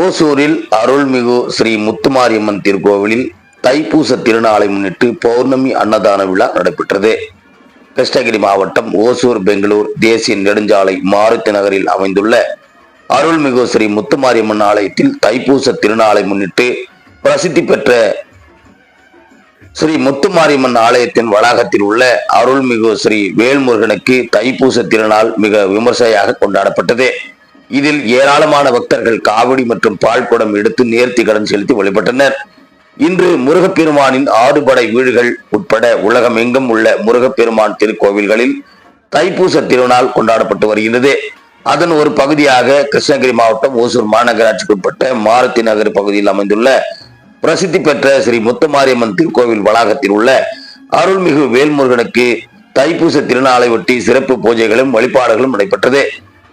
ஓசூரில் அருள்மிகு ஸ்ரீ முத்துமாரியம்மன் திருக்கோவிலில் தைப்பூச திருநாளை முன்னிட்டு பௌர்ணமி அன்னதான விழா நடைபெற்றது. கிருஷ்ணகிரி மாவட்டம் ஓசூர் பெங்களூர் தேசிய நெடுஞ்சாலை மாருத்தி நகரில் அமைந்துள்ள அருள்மிகு ஸ்ரீ முத்துமாரியம்மன் ஆலயத்தில் தைப்பூச திருநாளை முன்னிட்டு பிரசித்தி பெற்ற ஸ்ரீ முத்துமாரியம்மன் ஆலயத்தின் வளாகத்தில் உள்ள அருள்மிகு ஸ்ரீ வேல்முருகனுக்கு தைப்பூச திருநாள் மிக விமர்சையாக கொண்டாடப்பட்டது. இதில் ஏராளமான பக்தர்கள் காவடி மற்றும் பால் குடம் எடுத்து நேர்த்தி கடன் செலுத்தி வழிபட்டனர். இன்று முருகப்பெருமானின் ஆறுபடை வீடுகள் உட்பட உலகம் எங்கும் உள்ள முருகப்பெருமான் திருக்கோவில்களில் தைப்பூச திருநாள் கொண்டாடப்பட்டு வருகிறது அதன் ஒரு பகுதியாக கிருஷ்ணகிரி மாவட்டம் ஓசூர் மாநகராட்சிக்கு உட்பட்ட மாருதி நகர் பகுதியில் அமைந்துள்ள பிரசித்தி பெற்ற ஸ்ரீ முத்துமாரியம்மன் திருக்கோவில் வளாகத்தில் உள்ள அருள்மிகு வேல்முருகனுக்கு தைப்பூச திருநாளை ஒட்டி சிறப்பு பூஜைகளும் வழிபாடுகளும் நடைபெற்றது.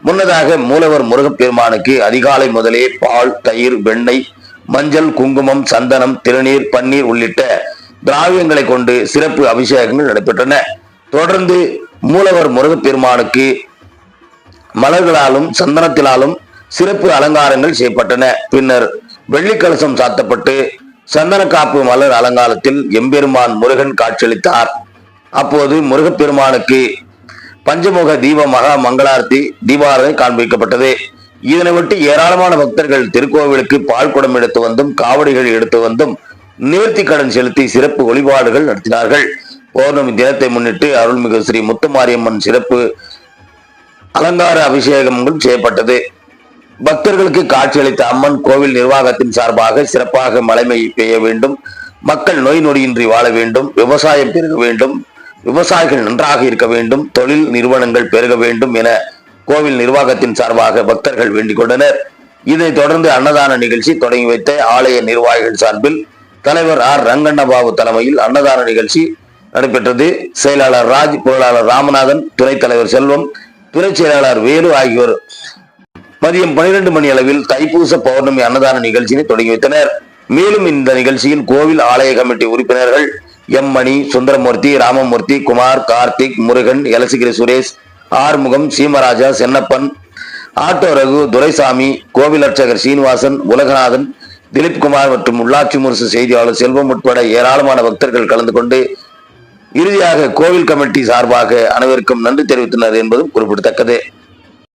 முன்னதாக மூலவர் முருகப்பெருமானுக்கு அதிகாலை முதலே பால் தயிர் வெண்ணெய் மஞ்சள் குங்குமம் சந்தனம் திருநீர் பன்னீர் உள்ளிட்ட திராவியங்களை கொண்டு சிறப்பு அபிஷேகங்கள் நடைபெற்றன. தொடர்ந்து மூலவர் முருகப்பெருமானுக்கு மலர்களாலும் சந்தனத்தினாலும் சிறப்பு அலங்காரங்கள் செய்யப்பட்டன. பின்னர் வெள்ளிக்கலசம் சாத்தப்பட்டு சந்தன காப்பு மலர் அலங்காரத்தில் எம்பெருமான் முருகன் காட்சியளித்தார். அப்போது முருகப்பெருமானுக்கு பஞ்சமுக தீப மகா மங்களார்த்தி தீபாரதனை காண்பிக்கப்பட்டது. இதனை ஒட்டி ஏராளமான பக்தர்கள் திருக்கோவிலுக்கு பால் குடம் எடுத்து வந்தும் காவடிகள் எடுத்து வந்தும் நேர்த்தி கடன் செலுத்தி சிறப்பு வழிபாடுகள் நடத்தினார்கள். பௌர்ணமி தினத்தை முன்னிட்டு அருள்மிகு ஸ்ரீ முத்துமாரியம்மன் சிறப்பு அலங்கார அபிஷேகமும் செய்யப்பட்டது. பக்தர்களுக்கு காட்சியளித்த அம்மன் கோவில் நிர்வாகத்தின் சார்பாக சிறப்பாக மழைமை பெய்ய வேண்டும். மக்கள் நோய் நொடியின்றி வாழ வேண்டும். விவசாயம் பெருக வேண்டும். விவசாயிகள் நன்றாக இருக்க வேண்டும் தொழில் நிறுவனங்கள் பெருக வேண்டும் என கோவில் நிர்வாகத்தின் சார்பாக பக்தர்கள் வேண்டிக் கொண்டனர். இதைத் தொடர்ந்து அன்னதான நிகழ்ச்சி தொடங்கி வைத்த ஆலய நிர்வாகிகள் சார்பில் தலைவர் ஆர் ரங்கண்ணபாபு தலைமையில் அன்னதான நிகழ்ச்சி நடைபெற்றது. செயலாளர் ராஜ் பொருளாளர் ராமநாதன் துணைத் தலைவர் செல்வம் துறை செயலாளர் வேலு ஆகியோர் மதியம் பனிரெண்டு மணி அளவில் தைப்பூச பௌர்ணமி அன்னதான நிகழ்ச்சியை தொடங்கி வைத்தனர். மேலும் இந்த நிகழ்ச்சியில் கோவில் ஆலய கமிட்டி உறுப்பினர்கள் எம் மணி சுந்தரமூர்த்தி ராமமூர்த்தி குமார் கார்த்திக் முருகன் எலசிகிரி சுரேஷ் ஆறுமுகம் சீமராஜா சென்னப்பன் ஆட்டோ ரகு துரைசாமி கோவில் அர்ச்சகர் சீனிவாசன் உலகநாதன் திலீப்குமார் மற்றும் உள்ளாட்சி முரசு செய்தியாளர் செல்வம் உட்பட ஏராளமான பக்தர்கள் கலந்து கொண்டு இறுதியாக கோவில் கமிட்டி சார்பாக அனைவருக்கும் நன்றி தெரிவித்தனர் என்பதும் குறிப்பிடத்தக்கது.